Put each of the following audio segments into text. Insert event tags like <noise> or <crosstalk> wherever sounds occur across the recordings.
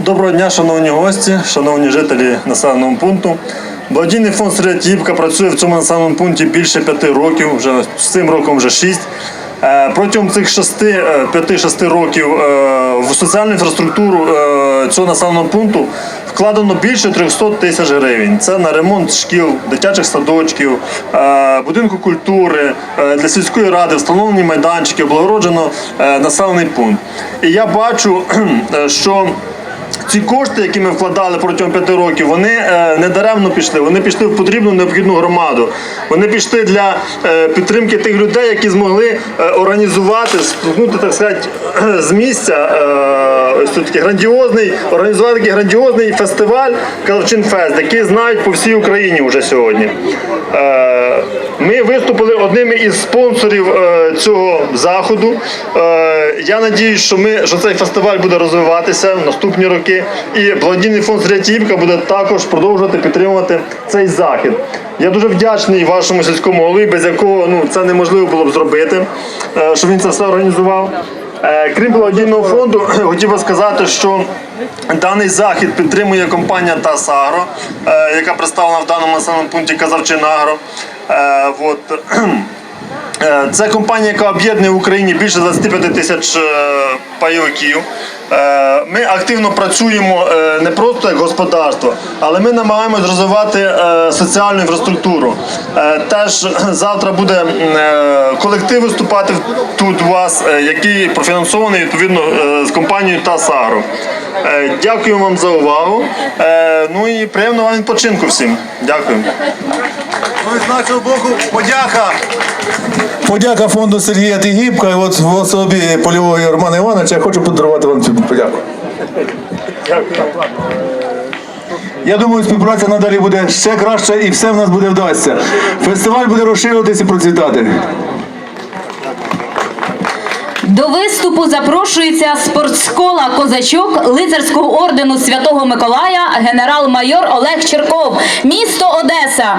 Доброго дня, шановні гості, шановні жителі населеного пункту. Благодійний фонд Стереотіпка працює в цьому населеному пункті більше п'яти років, вже з цим роком вже шість. Е, Протягом цих шести, е, п'яти-шести років е, в соціальну інфраструктуру цього населеного пункту вкладено більше 300 тисяч гривень. Це на ремонт шкіл, дитячих садочків, будинку культури, для сільської ради, встановлені майданчики, облагороджено населений пункт. І я бачу, <clears throat> що ці кошти, які ми вкладали протягом п'яти років, вони е, не даремно пішли. Вони пішли в потрібну необхідну громаду. Вони пішли для е, підтримки тих людей, які змогли е, організувати, спрugнути, так сказати, <clears throat> з місця. Ось тут такий грандіозний, організувати такий грандіозний фестиваль Калавчинфест, який знають по всій Україні вже сьогодні. Е, ми виступили одними із спонсорів е, цього заходу. Е, я надіюсь, що ми що цей фестиваль буде розвиватися в наступні роки. І благодійний фонд Зрятівка буде також продовжувати підтримувати цей захід. Я дуже вдячний вашому сільському голові, без якого ну це неможливо було б зробити, що він це все організував. Е, Крім благодійного фонду, <clears throat> хотів би сказати, що даний захід підтримує компанія ТАСАГРО, Агро, яка представлена в даному населеному пункті Казавчинагро. Е, от. Е, <clears throat> Це компанія, яка об'єднує в Україні більше 25 тисяч е, пайовиків. Е, Ми активно працюємо е, не просто як господарство, але ми намагаємось розвивати е, соціальну інфраструктуру. Е, Теж завтра буде е, колектив виступати тут у вас, е, який профінансований відповідно е, з компанією ТАСАРу. Дякую вам за увагу. Е, Ну і приємного вам відпочинку всім. Дякую. Ну і з нашого боку подяка. Подяка фонду Сергія Тигібка і от в особі польового Романа Івановича я хочу подарувати вам цю подяку. Я думаю, співпраця надалі буде ще краще і все в нас буде вдасться. Фестиваль буде розширюватися і процвітати. До виступу запрошується спортскола козачок лицарського ордену Святого Миколая, генерал-майор Олег Черков, місто Одеса.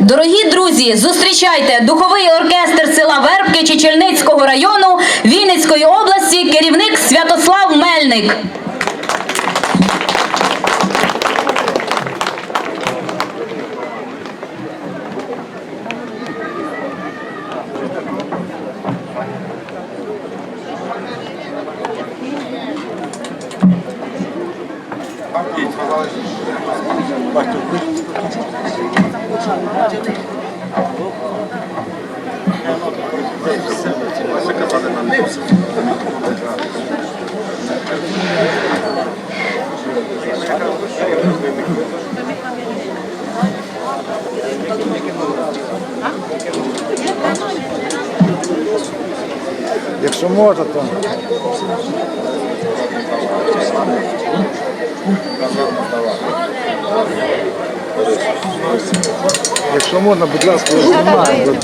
Дорогі друзі, зустрічайте духовий оркестр села Вербки Чечельницького району Вінницької області, керівник Святослав Мельник. Заказали на небсі. Якщо можна, то Якщо можна, будь ласка, знімаю.